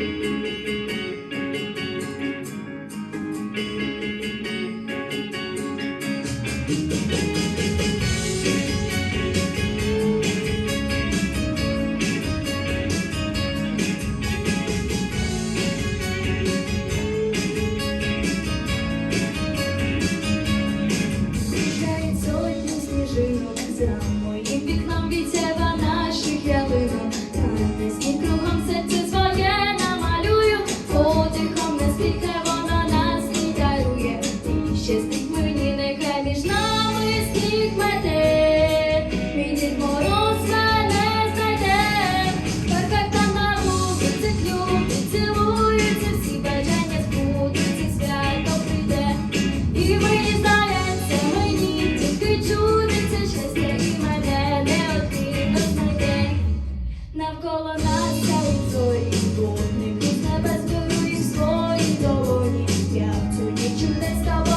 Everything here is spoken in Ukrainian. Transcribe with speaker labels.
Speaker 1: Thank you. you, let's go.